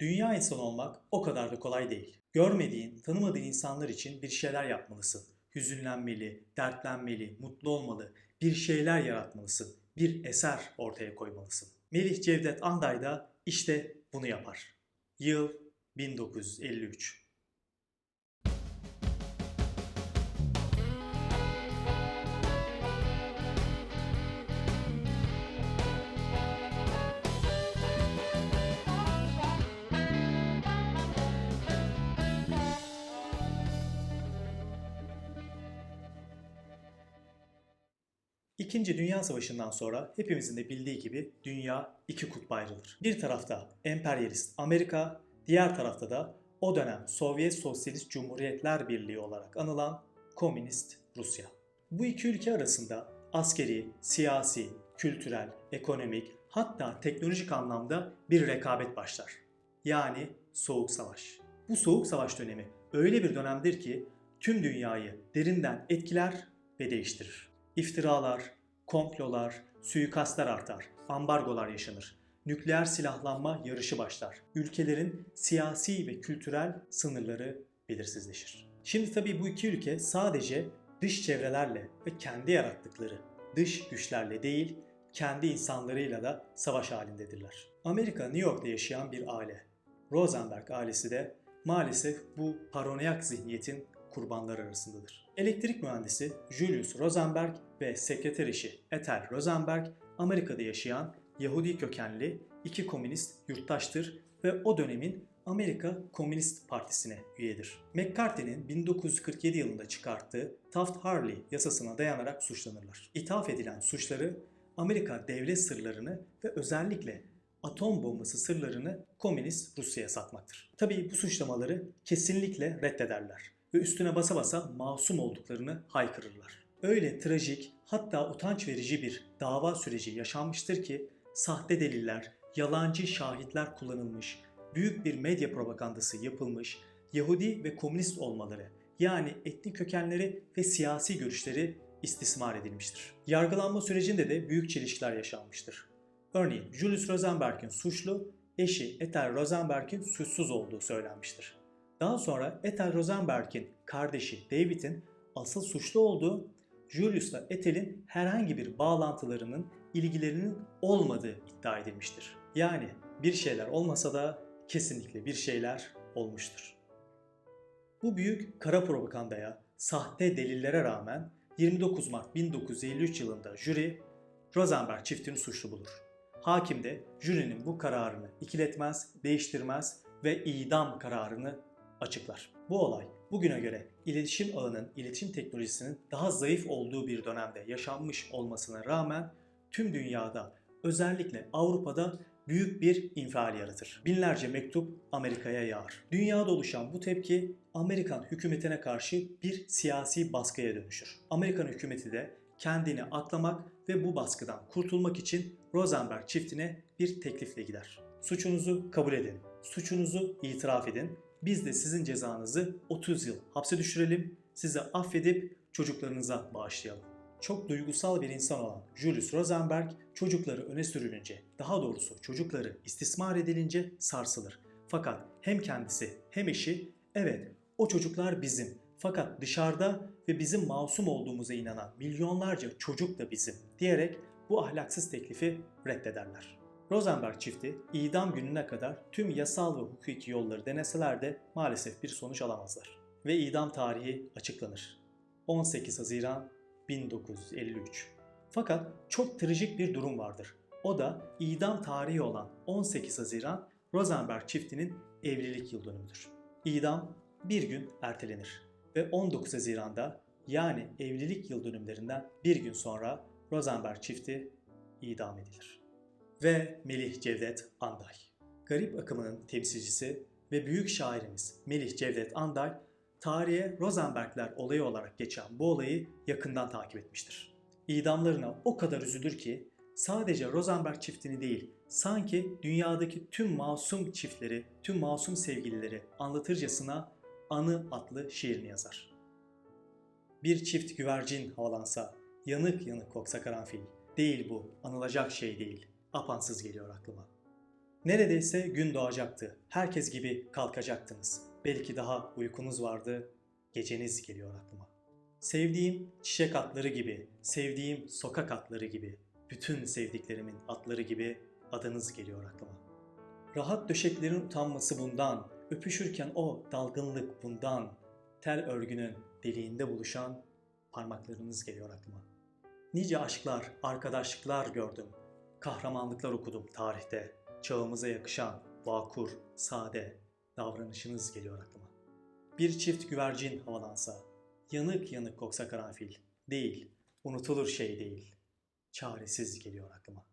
Dünya insanı olmak o kadar da kolay değil. Görmediğin, tanımadığın insanlar için bir şeyler yapmalısın. Hüzünlenmeli, dertlenmeli, mutlu olmalı, bir şeyler yaratmalısın. Bir eser ortaya koymalısın. Melih Cevdet Anday da işte bunu yapar. Yıl 1953. İkinci Dünya Savaşı'ndan sonra hepimizin de bildiği gibi dünya iki kutba ayrılır. Bir tarafta emperyalist Amerika, diğer tarafta da o dönem Sovyet Sosyalist Cumhuriyetler Birliği olarak anılan Komünist Rusya. Bu iki ülke arasında askeri, siyasi, kültürel, ekonomik hatta teknolojik anlamda bir rekabet başlar. Yani Soğuk Savaş. Bu Soğuk Savaş dönemi öyle bir dönemdir ki tüm dünyayı derinden etkiler ve değiştirir. İftiralar, komplolar, suikastlar artar, ambargolar yaşanır. Nükleer silahlanma yarışı başlar. Ülkelerin siyasi ve kültürel sınırları belirsizleşir. Şimdi tabii bu iki ülke sadece dış çevrelerle ve kendi yarattıkları dış güçlerle değil, kendi insanlarıyla da savaş halindedirler. Amerika New York'ta yaşayan bir aile. Rosenberg ailesi de maalesef bu paranoyak zihniyetin kurbanları arasındadır. Elektrik mühendisi Julius Rosenberg ve sekreter eşi Ethel Rosenberg Amerika'da yaşayan Yahudi kökenli iki komünist yurttaştır ve o dönemin Amerika Komünist Partisi'ne üyedir. McCarthy'nin 1947 yılında çıkarttığı Taft-Hartley yasasına dayanarak suçlanırlar. İthaf edilen suçları Amerika devlet sırlarını ve özellikle atom bombası sırlarını komünist Rusya'ya satmaktır. Tabii bu suçlamaları kesinlikle reddederler ve üstüne basa basa masum olduklarını haykırırlar. Öyle trajik hatta utanç verici bir dava süreci yaşanmıştır ki sahte deliller, yalancı şahitler kullanılmış, büyük bir medya propagandası yapılmış, Yahudi ve komünist olmaları yani etnik kökenleri ve siyasi görüşleri istismar edilmiştir. Yargılanma sürecinde de büyük çelişkiler yaşanmıştır. Örneğin Julius Rosenberg'in suçlu, eşi Ethel Rosenberg'in suçsuz olduğu söylenmiştir. Daha sonra Ethel Rosenberg'in kardeşi David'in asıl suçlu olduğu, Julius'la Ethel'in herhangi bir bağlantılarının, ilgilerinin olmadığı iddia edilmiştir. Yani bir şeyler olmasa da kesinlikle bir şeyler olmuştur. Bu büyük kara propagandaya, sahte delillere rağmen 29 Mart 1953 yılında jüri Rosenberg çiftini suçlu bulur. Hakim de jürinin bu kararını ikiletmez, değiştirmez ve idam kararını açıklar. Bu olay bugüne göre iletişim ağının, iletişim teknolojisinin daha zayıf olduğu bir dönemde yaşanmış olmasına rağmen tüm dünyada özellikle Avrupa'da büyük bir infial yaratır. Binlerce mektup Amerika'ya yağar. Dünyada oluşan bu tepki Amerikan hükümetine karşı bir siyasi baskıya dönüşür. Amerikan hükümeti de kendini aklamak ve bu baskıdan kurtulmak için Rosenberg çiftine bir teklifle gider. Suçunuzu kabul edin, suçunuzu itiraf edin biz de sizin cezanızı 30 yıl hapse düşürelim, sizi affedip çocuklarınıza bağışlayalım. Çok duygusal bir insan olan Julius Rosenberg çocukları öne sürülünce, daha doğrusu çocukları istismar edilince sarsılır. Fakat hem kendisi hem eşi evet o çocuklar bizim fakat dışarıda ve bizim masum olduğumuza inanan milyonlarca çocuk da bizim diyerek bu ahlaksız teklifi reddederler. Rosenberg çifti idam gününe kadar tüm yasal ve hukuki yolları deneseler de maalesef bir sonuç alamazlar. Ve idam tarihi açıklanır. 18 Haziran 1953. Fakat çok trajik bir durum vardır. O da idam tarihi olan 18 Haziran Rosenberg çiftinin evlilik yıl dönümüdür. İdam bir gün ertelenir ve 19 Haziran'da yani evlilik yıl dönümlerinden bir gün sonra Rosenberg çifti idam edilir ve Melih Cevdet Anday. Garip akımının temsilcisi ve büyük şairimiz Melih Cevdet Anday, tarihe Rosenbergler olayı olarak geçen bu olayı yakından takip etmiştir. İdamlarına o kadar üzülür ki sadece Rosenberg çiftini değil, sanki dünyadaki tüm masum çiftleri, tüm masum sevgilileri anlatırcasına Anı adlı şiirini yazar. Bir çift güvercin havalansa, yanık yanık koksa karanfil, değil bu, anılacak şey değil apansız geliyor aklıma. Neredeyse gün doğacaktı. Herkes gibi kalkacaktınız. Belki daha uykunuz vardı. Geceniz geliyor aklıma. Sevdiğim çiçek atları gibi, sevdiğim sokak atları gibi, bütün sevdiklerimin atları gibi adınız geliyor aklıma. Rahat döşeklerin utanması bundan, öpüşürken o dalgınlık bundan, tel örgünün deliğinde buluşan parmaklarınız geliyor aklıma. Nice aşklar, arkadaşlıklar gördüm. Kahramanlıklar okudum tarihte. Çağımıza yakışan, vakur, sade davranışınız geliyor aklıma. Bir çift güvercin havalansa, yanık yanık koksa karanfil. Değil, unutulur şey değil. Çaresiz geliyor aklıma.